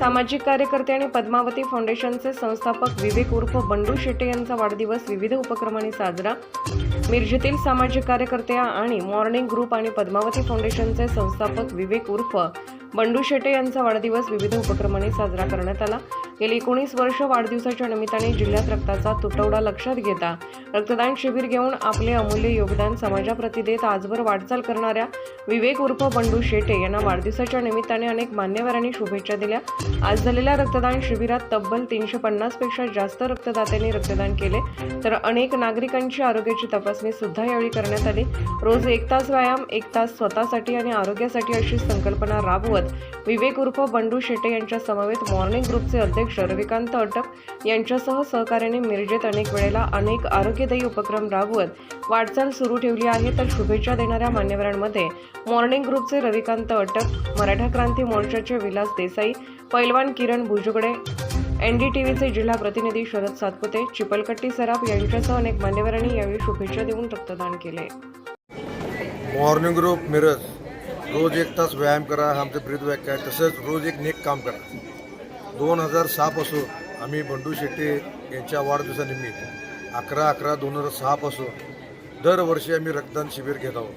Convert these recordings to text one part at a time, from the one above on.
सामाजिक कार्यकर्ते आणि पद्मावती फाउंडेशनचे संस्थापक विवेक उर्फ बंडू शेटे यांचा वाढदिवस विविध उपक्रमांनी साजरा. मिरजेतील सामाजिक कार्यकर्ते आणि मॉर्निंग ग्रुप आणि पद्मावती फाउंडेशनचे संस्थापक विवेक उर्फ बंडू शेटे यांचा वाढदिवस विविध उपक्रमांनी साजरा करण्यात आला. गेली एकोणीस वर्ष वाढदिवसाच्या निमित्ताने जिल्ह्यात रक्ताचा तुटवडा लक्षात घेता रक्तदान शिबिर घेऊन आपले अमूल्य योगदान समाजाप्रती देत आजवर वाटचाल करणाऱ्या विवेक उर्फ बंडू शेटे यांना वाढदिवसाच्या निमित्ताने अनेक मान्यवरांनी शुभेच्छा दिल्या. आज झालेल्या रक्तदान शिबिरात तब्बल तीनशे पन्नासपेक्षा जास्त रक्तदात्यांनी रक्तदान केले. तर अनेक नागरिकांची आरोग्याची तपासणी सुद्धा यावेळी करण्यात आली. रोज एक तास व्यायाम एक तास स्वतःसाठी आणि आरोग्यासाठी अशी संकल्पना राबवत विवेक उर्फ बंडू शेटे यांच्या समवेत मॉर्निंग ग्रुपचे अध्यक्ष रविकांत अटक यांच्यासह सहकार्याने मिरजेत अनेक वेळेला अनेक आरोग्यदायी उपक्रम राबवत वाटचाल सुरू ठेवली आहे. तर शुभेच्छा देणाऱ्या मान्यवरांमध्ये मॉर्निंग ग्रुपचे रविकांत अटक मराठा क्रांती मोर्चाचे विलास देसाई पैलवान किरण भुजुगडे व्हीचे जिल्हा प्रतिनिधी शरद सातपुते चिपलकट्टी सराफ यांच्यासह अनेक मान्यवरांनी यावेळी शुभेच्छा देऊन रक्तदान केले. मॉर्निंग ग्रुप मिरज रोज एक तास व्यायाम करा आमचं ब्रीद वाक्य आहे. तसंच रोज एक नेक काम करा. दोन हजार सहापासून आम्ही बंडू शेट्टे यांच्या वाढदिवसानिमित्त अकरा अकरा दोन हजार सहापासून दरवर्षी आम्ही रक्तदान शिबिर घेत आहोत.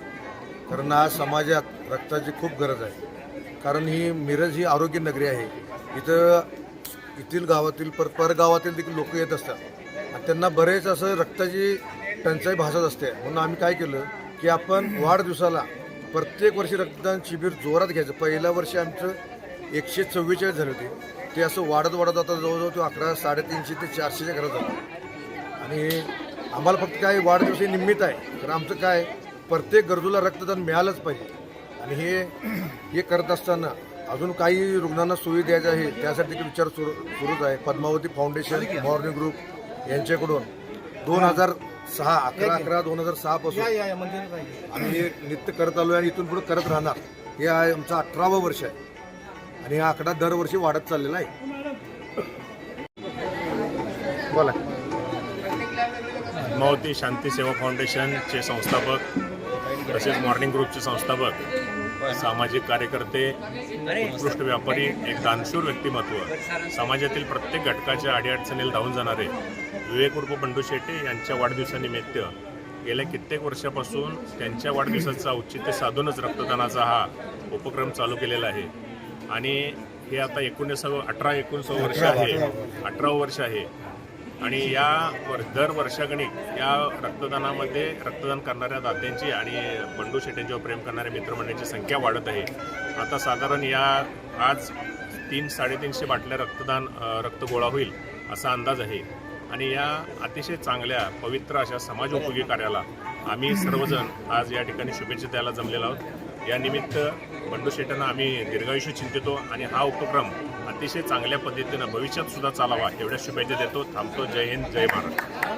कारण आज समाजात रक्ताची खूप गरज आहे. कारण ही मिरज ही आरोग्य नगरी आहे. इथं येथील गावातील पर परगावातील देखील लोक येत असतात. आणि त्यांना बरेच असं रक्ताची टंचाई भासत असते. म्हणून आम्ही काय केलं की आपण वाढदिवसाला प्रत्येक वर्षी रक्तदान शिबिर जोरात घ्यायचं. पहिल्या वर्षी आमचं एकशे चव्वेचाळीस झाले होते. ते असं वाढत वाढत आता जवळजवळ तो अकरा साडेतीनशे ते चारशेच्या घरात झालं आणि आम्हाला फक्त काय वाढदिवस हे निमित्त आहे. तर आमचं काय प्रत्येक गरजूला रक्तदान मिळालंच पाहिजे. आणि हे हे करत असताना अजून काही रुग्णांना सोयी द्यायच्या आहे त्यासाठी विचार सुरू सुरूच आहे. पद्मावती फाउंडेशन मॉर्निंग ग्रुप यांच्याकडून दोन हजार सहा अकरा अकरा दोन हजार सहा पासून आम्ही हे नित्य करत आलो आणि इथून पुढे करत राहणार. हे आहे आमचं अठरावं वर्ष आहे. आणि हा आकडा दरवर्षी वाढत चाललेला आहे. बोला. मावती शांती सेवा फाउंडेशनचे संस्थापक तसेच मॉर्निंग ग्रुपचे संस्थापक सामाजिक कार्यकर्ते उत्कृष्ट व्यापारी एक दानशूर व्यक्तिमत्व समाजातील प्रत्येक घटकाच्या अडीअडचणीला धावून जाणारे विवेक उर्फ बंडू शेट्टी यांच्या वाढदिवसानिमित्त गेल्या कित्येक वर्षापासून त्यांच्या वाढदिवसाचं औचित्य साधूनच रक्तदानाचा हा उपक्रम चालू केलेला आहे. आणि हे आता एकोणीसावं अठरा एकोणीसावं वर्ष आहे. अठरावं वर्ष आहे. आणि या वर दर वर्षागणिक या रक्तदानामध्ये रक्तदान करणाऱ्या दात्यांची आणि बंडू शेट्यांच्यावर प्रेम करणाऱ्या मित्रमंडळींची संख्या वाढत आहे. आता साधारण या आज तीन साडेतीनशे बाटल्या रक्तदान रक्त गोळा होईल असा अंदाज आहे. आणि या अतिशय चांगल्या पवित्र अशा समाजोपयोगी कार्याला आम्ही सर्वजण आज या ठिकाणी शुभेच्छा द्यायला जमलेलो आहोत. या निमित्त बंडू शेट्यांना आम्ही दीर्घायुष्य चिंतितो आणि हा उपक्रम अतिशय चांगल्या पद्धतीनं भविष्यात सुद्धा चालावा एवढ्या शुभेच्छा देतो. थांबतो. जय हिंद जय भारत.